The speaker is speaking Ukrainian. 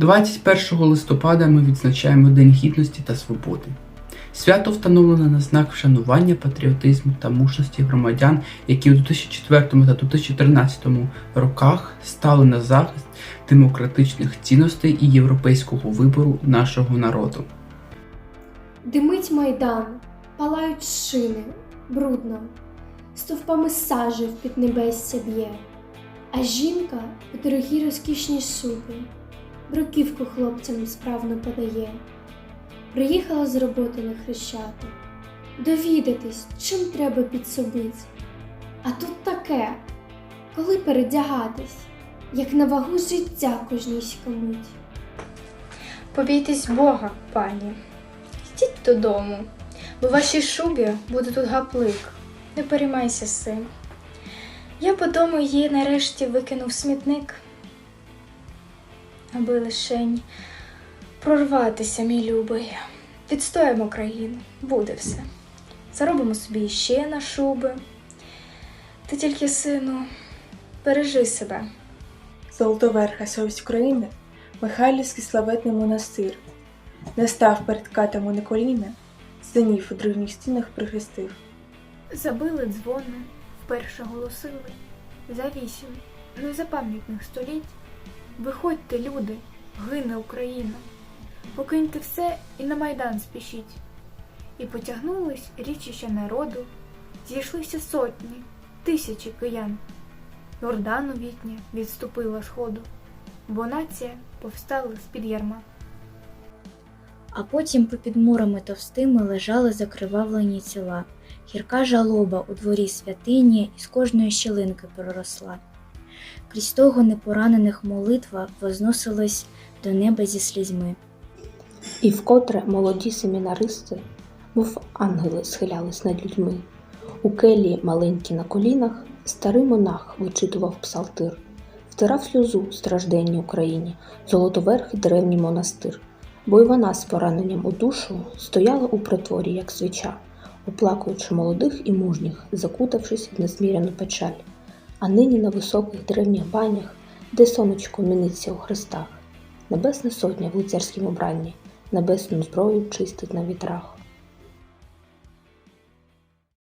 21 листопада ми відзначаємо День Гідності та Свободи. Свято встановлено на знак вшанування патріотизму та мужності громадян, які у 2004 та 2013 роках стали на захист демократичних цінностей і європейського вибору нашого народу. Димить майдан, палають шини, брудно, стовпами сажі в піднебесся б'є, а жінка у дорогі розкішні шуби, бруківку хлопцям справно подає. Приїхала з роботи на хрещати, довідатись, чим треба підсобить. А тут таке, коли передягатись, як на вагу життя кожнійська мить. Побійтесь Бога, пані. Йдіть додому, бо в вашій шубі буде тут гаплик. Не переймайся цим. Я по дому її нарешті викинув смітник, аби лишень прорватися, мій любий. Відстоїмо країну, буде все. Заробимо собі ще на шуби. Ти тільки, сину, бережи себе. Золотоверха совість України, Михайлівський славетний монастир. Не став перед катами на коліна, синів у древніх стінах прихрестив. Забили дзвони, вперше голосили за вісім незапам'ятних століть. Виходьте, люди, гине Україна, покиньте все і на майдан спішіть. І потягнулись річища народу, зійшлися сотні, тисячі киян. Йордан новітня відступила сходу, бо нація повстала з-під ярма. А потім попід мурами товстими лежали закривавлені тіла. Гірка жалоба у дворі святині із кожної щілинки проросла. Крізь того непоранених молитва возносилась до неба зі слізьми. І вкотре молоді семінаристи, мов ангели, схилялись над людьми. У келії маленькі на колінах старий монах вичитував псалтир, втирав сльозу стражденній Україні, золотоверхий древній монастир. Бо й вона з пораненням у душу стояла у притворі, як свіча, оплакуючи молодих і мужніх, закутавшись в незміряну печаль. А нині на високих древніх банях, де сонечко міниться у хрестах, Небесна сотня в лицарськім обранні, небесну зброю чистить на вітрах.